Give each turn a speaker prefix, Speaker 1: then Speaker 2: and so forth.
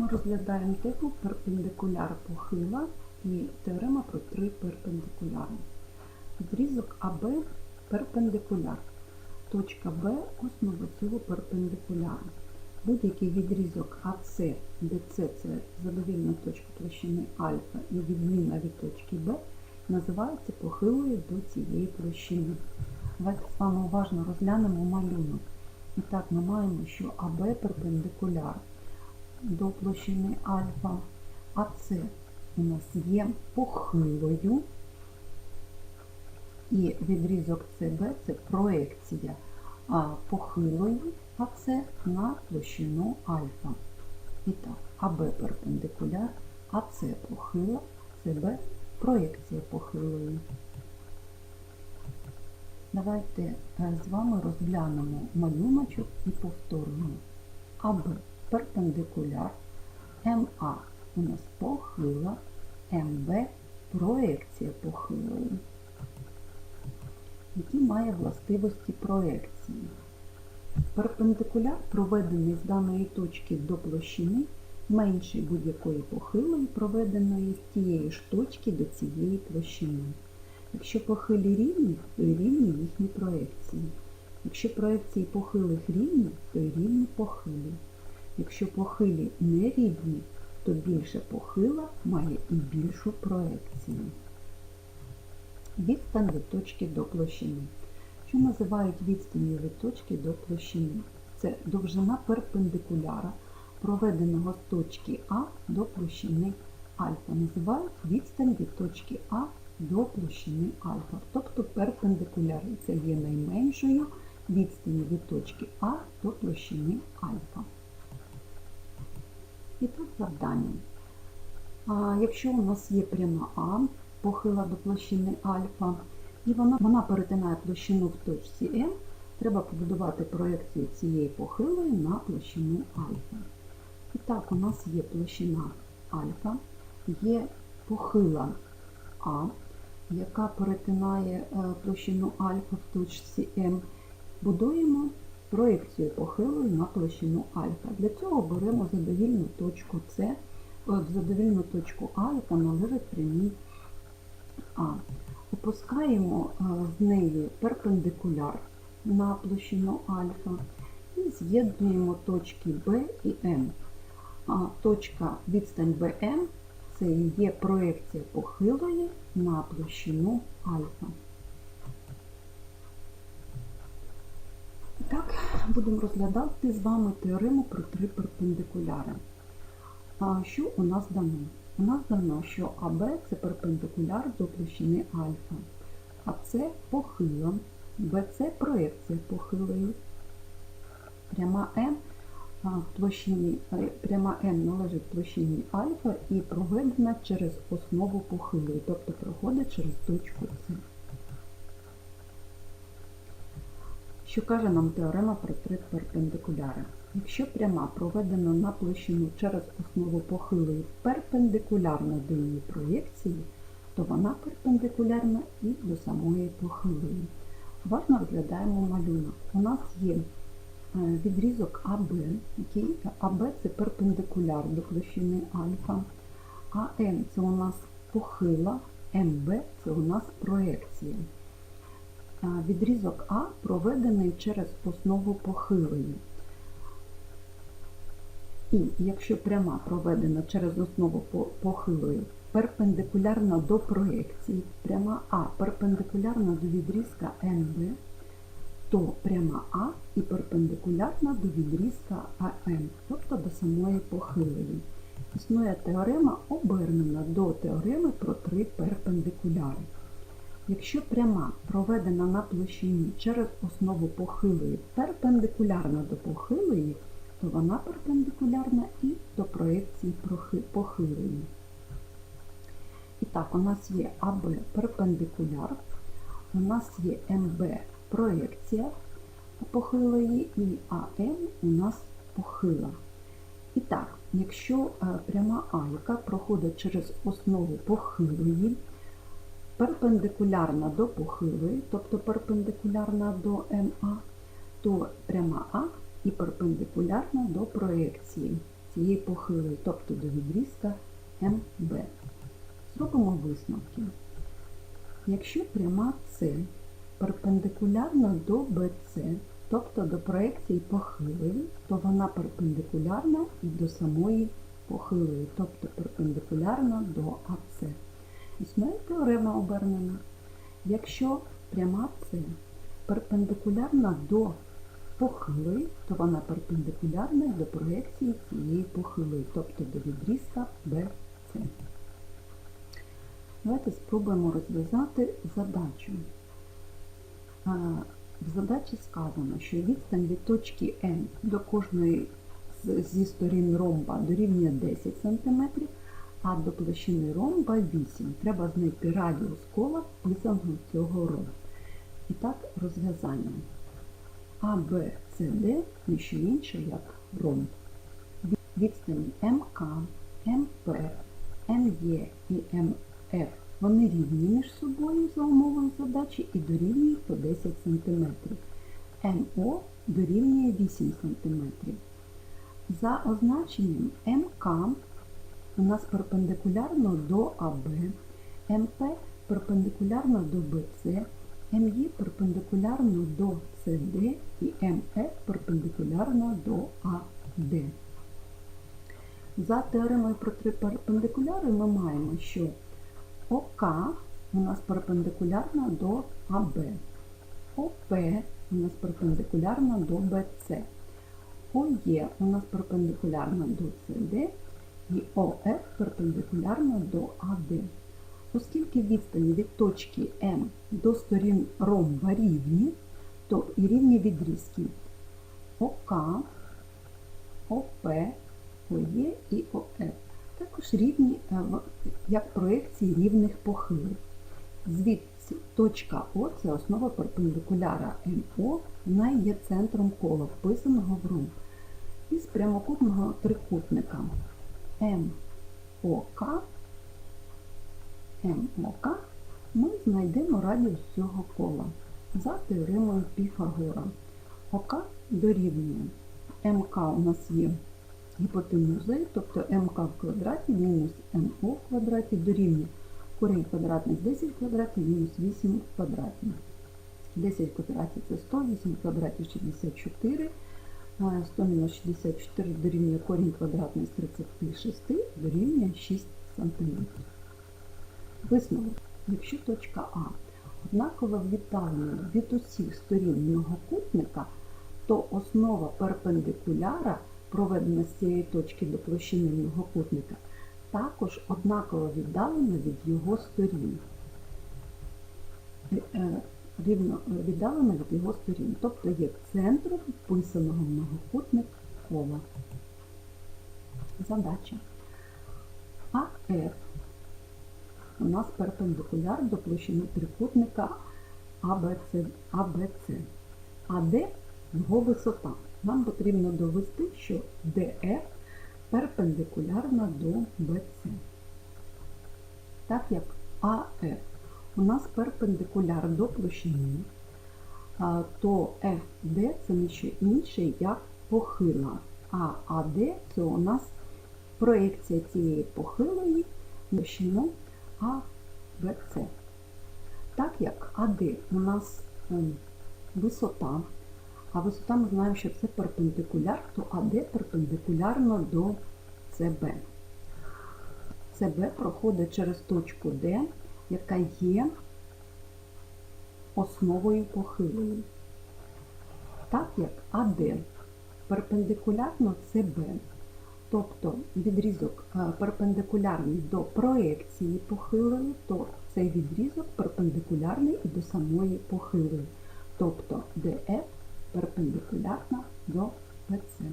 Speaker 1: Ми розглядаємо тему перпендикуляр похила і теорема про три перпендикуляри. Відрізок АБ перпендикуляр. Точка Б основа цього перпендикуляру. Будь-який відрізок АС, С це задовільна точка площини альфа і відміна від точки Б, називається похилою до цієї площини. Давайте з вами уважно розглянемо малюнок. І так, ми маємо, що АБ перпендикуляр до площини альфа, а це у нас є похилою, і відрізок СБ це проекція а похилої АС на площину альфа. І так, АБ перпендикуляр, АС похила, СБ проекція похилої. Давайте е, з вами розглянемо малюночок і повторимо. АБ перпендикуляр, МА у нас похила, МБ проекція похилої. Які має властивості проекції. Перпендикуляр, проведений з даної точки до площини, менший будь-якої похилої, проведеної з тієї ж точки до цієї площини. Якщо похилі рівні, то і рівні їхні проекції. Якщо проекції похилих рівні, то і рівні похилі. Якщо похилі нерівні, то більше похила має і більшу проекцію. Відстань від точки до площини. Що називають відстанню від точки до площини? Це довжина перпендикуляра, проведеного з точки А до площини альфа. Називають відстань від точки А до площини альфа. Тобто перпендикуляр це є найменшою відстані від точки А до площини альфа. І так завдання. А якщо у нас є пряма А, похила до площини альфа, і вона, вона перетинає площину в точці М, треба побудувати проекцію цієї похилої на площину альфа. І так, у нас є площина альфа, є похила А, яка перетинає е, площину альфа в точці М. Будуємо проекцію похилої на площину альфа. Для цього беремо задовільну точку С, задовільну точку А, яка належить прямій А. Опускаємо з неї перпендикуляр на площину альфа і з'єднуємо точки Б і М. Точка відстань БМ це є проекція похилої на площину альфа. І так, будемо розглядати з вами теорему про три перпендикуляри. А що у нас дано? У нас дано, що АБ це перпендикуляр до площини альфа, а це похила, БЦ проекція похилої. Пряма М площині, пряма М належить площині альфа і проведена через основу похилої, тобто проходить через точку С. Що каже нам теорема про три перпендикуляри? Якщо пряма проведена на площину через основу похилої перпендикулярна до її проєкції, то вона перпендикулярна і до самої похилої. Уважно розглядаємо малюнок. У нас є відрізок АБ, який АБ це перпендикуляр до площини альфа, АМ це у нас похила, МБ це у нас проєкція. Відрізок А проведений через основу похилої. І якщо пряма проведена через основу похилої перпендикулярна до проекції, пряма А перпендикулярна до відрізка НБ, то пряма А і перпендикулярна до відрізка АМ, тобто до самої похилої. Існує теорема обернена до теореми про три перпендикуляри. Якщо пряма проведена на площині через основу похилої перпендикулярна до похилої, то вона перпендикулярна і до проекції похилої. І так, у нас є АБ перпендикуляр, у нас є МБ проекція похилої і АМ у нас похила. І так, якщо пряма А, яка проходить через основу похилої, перпендикулярна до похилої, тобто перпендикулярна до МА, то пряма А і перпендикулярна до проекції. цієї похилої, тобто до відрізка МБ. Зробимо висновки. Якщо пряма С перпендикулярна до BC, тобто до проекції похилої, то вона перпендикулярна і до самої похилої, тобто перпендикулярна до АС. Існує теорема обернена. Якщо пряма С перпендикулярна до похилої, то вона перпендикулярна до проекції цієї похилої, тобто до відрізка BC. Давайте спробуємо розв'язати задачу. В задачі сказано, що відстань від точки N до кожної зі сторін ромба дорівнює 10 см, а до площини ромба 8. Треба знайти радіус кола вписаного цього ромба. І так, розв'язання. А, Б, С, Д не що інше, як ромб. Відстані МК, МП, МЄ і МФ вони рівні між собою за умовою задачі і дорівнюють по 10 см. МО дорівнює 8 см. За означенням МК у нас перпендикулярно до АБ, МП перпендикулярно до БЦ, МЄ перпендикулярно до СД і МФ перпендикулярно до АД. За теоремою про три перпендикуляри ми маємо, що ОК у нас перпендикулярна до АБ, ОП у нас перпендикулярна до БЦ, ОЄ у нас перпендикулярна до СД і ОФ перпендикулярна до АД. Оскільки відстані від точки М до сторін ромба рівні, то і рівні відрізки ОК, ОП, ОЄ і ОФ також рівні е, як проекції рівних похилих. Звідси точка О це основа перпендикуляра МО, вона є центром кола, вписаного в ромб. Із прямокутного трикутника МОК, МОК ми знайдемо радіус цього кола за теоремою Піфагора. ОК дорівнює. МК у нас є гіпотенузою, тобто МК в квадраті мінус МО в квадраті дорівнює. Корінь квадратний з 10 квадратів мінус 8 в квадраті. 10 квадратів це 100, 8 квадратів 64, а 100 мінус 64 дорівнює корінь квадратний з 36, дорівнює 6 см. Висновок. Якщо точка А однаково віддалена від усіх сторін многокутника, то основа перпендикуляра, проведена з цієї точки до площини многокутника, також однаково віддалена від його сторін. Рівно е, віддалена від його сторін, тобто є центром вписаного многокутник кола. Задача. АФ у нас перпендикуляр до площини трикутника ABC, ABC. АД його висота. Нам потрібно довести, що ДФ перпендикулярна до BC. Так як АФ у нас перпендикуляр до площини, то FD це що інше, як похила. А АД це у нас проекція цієї похилої площину АБЦ. Так як АД у нас ем, висота, а висота ми знаємо, що це перпендикуляр, то АД перпендикулярно до СБ. СБ проходить через точку Д, яка є основою похилої. Так як АД перпендикулярно СБ, тобто відрізок е, перпендикулярний до проекції похилої, то цей відрізок перпендикулярний і до самої похилої, тобто ДФ перпендикулярна до ПЦ.